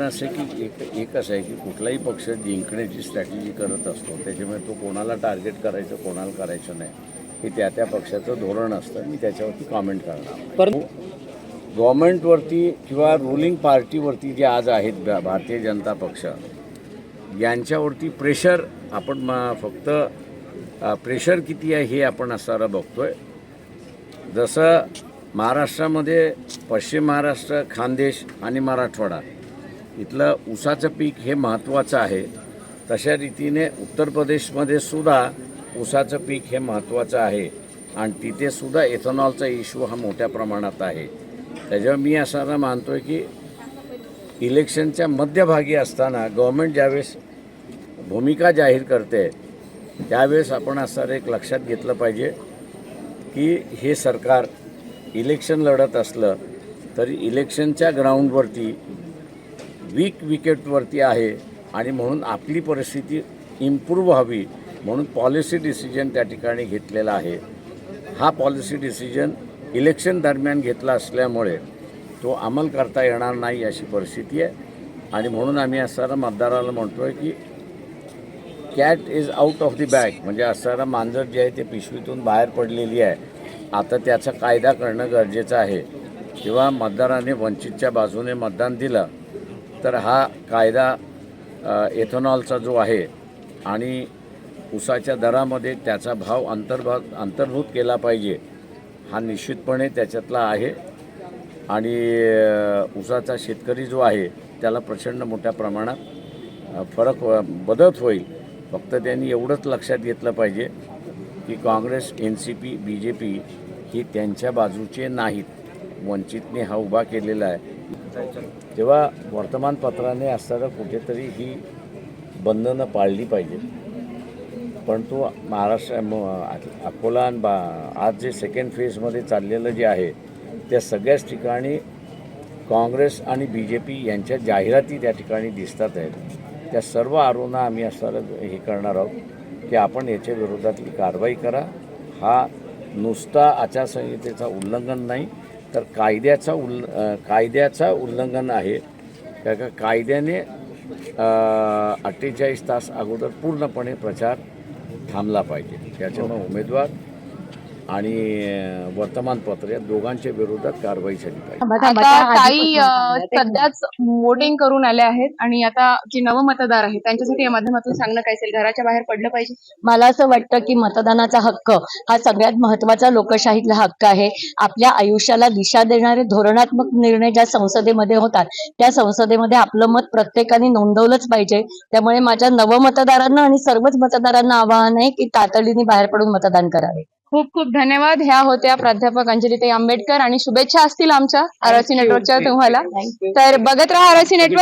जसे की एक एकच आहे की कुठलाही पक्ष जिंकण्याची स्ट्रॅटेजी करत असतो. त्याच्यामुळे तो कोणाला टार्गेट करायचं कोणाला करायचं नाही. हे त्या त्या पक्षाचं धोरण असतं. मी त्याच्यावरती कॉमेंट करणार पर गव्हर्मेंटवरती किंवा रुलिंग पार्टीवरती जे आज आहेत भारतीय जनता पक्ष यांच्यावरती प्रेशर आपण म- फक्त प्रेशर किती आहे हे आपण असणारं बघतोय. जसं महाराष्ट्रामध्ये पश्चिम महाराष्ट्र खानदेश आणि मराठवाडा इथलं ऊसाचं पीक हे महत्त्वाचं आहे. तशा रीतीने उत्तर प्रदेशमध्ये सुद्धा ऊसाचं पीक हे महत्त्वाचं आहे. आणि तिथे सुद्धा इश्यू हा मोठ्या प्रमाणात आहे. त्याच्यावर मी असाना मानतो आहे की इलेक्शनच्या मध्यभागी असताना गव्हर्मेंट ज्यावेळेस भूमिका जाहीर करते त्यावेळेस आपण असं एक लक्षात घेतलं पाहिजे की हे सरकार इलेक्शन लढत असलं तरी इलेक्शनच्या ग्राउंडवरती वीक विकेटवरती आहे आणि म्हणून आपली परिस्थिती इम्प्रूव्ह व्हावी म्हणून पॉलिसी डिसिजन त्या ठिकाणी घेतलेला आहे. हा पॉलिसी डिसिजन इलेक्शन दरम्यान घेतला असल्यामुळे तो अंमल करता येणार नाही अशी परिस्थिती आहे. आणि म्हणून आम्ही असणाऱ्या मतदाराला म्हणतो आहे की cat is out of the bag म्हणजे असणारा मांजर जे आहे ते पिशवीतून बाहेर पडलेली आहे. आता त्याचा कायदा करणं गरजेचं आहे. किंवा मतदाराने वंचितच्या बाजूने मतदान दिलं तर हा कायदा एथेनॉलचा जो आहे आणि उसाच्या दरामध्ये त्याचा भाव अंतर्भाव अंतर्भूत केला पाहिजे हा निश्चितपणे त्याच्यातला आहे. आणि उसाचा शेतकरी जो आहे त्याला प्रचंड मोठ्या प्रमाणात फरक अ, होईल. फक्त त्यांनी एवढंच लक्षात घेतलं पाहिजे की Congress N C P B J P ही त्यांच्या बाजूचे नाहीत. वंचितने हा उभा केलेला आहे. तेव्हा वर्तमानपत्राने असताना कुठेतरी ही बंधनं पाळली पाहिजेत परंतु महाराष्ट्र अकोला आणि बा आज जे सेकंड फेजमध्ये चाललेलं जे आहे त्या सगळ्याच ठिकाणी काँग्रेस आणि बी जे पी यांच्या जाहिराती त्या ठिकाणी दिसतात आहेत. त्या सर्व आरोना आम्ही असताना हे करणार आहोत की आपण याच्या विरोधातली कारवाई करा. हा नुसता आचारसंहितेचा उल्लंघन नाही तर कायद्याचा उल्ल कायद्याचा उल्लंघन आहे. त्या का कायद्याने अठ्ठेचाळीस तास अगोदर पूर्णपणे प्रचार थांबला पाहिजे. त्याच्यामुळे उमेदवार आणि वर्तमानपत्र या दोघांच्या विरोधात कारवाई झाली पाहिजे. सध्याच वोटिंग करून आल्या आहेत आणि आता जे नवमतदार आहेत त्यांच्यासाठी या माध्यमातून सांगणं काय असेल? घराच्या बाहेर पडलं पाहिजे? मला असं वाटतं की मतदानाचा हक्क हा सगळ्यात महत्त्वाचा लोकशाहीतला हक्क आहे. आपल्या आयुष्याला दिशा देणारे धोरणात्मक निर्णय ज्या संसदेमध्ये होतात त्या संसदेमध्ये आपलं मत प्रत्येकाने नोंदवलंच पाहिजे. त्यामुळे माझ्या नवमतदारांना आणि सर्वच मतदारांना आवाहन आहे की तातडीने बाहेर पडून मतदान करावे. खूप खूप धन्यवाद. ह्या होत्या प्राध्यापक अंजलीताई आंबेडकर आणि शुभेच्छा असतील आमच्या आरसी नेटवर्कच्या तुम्हाला. तर बघत राहा आरसी नेटवर्क.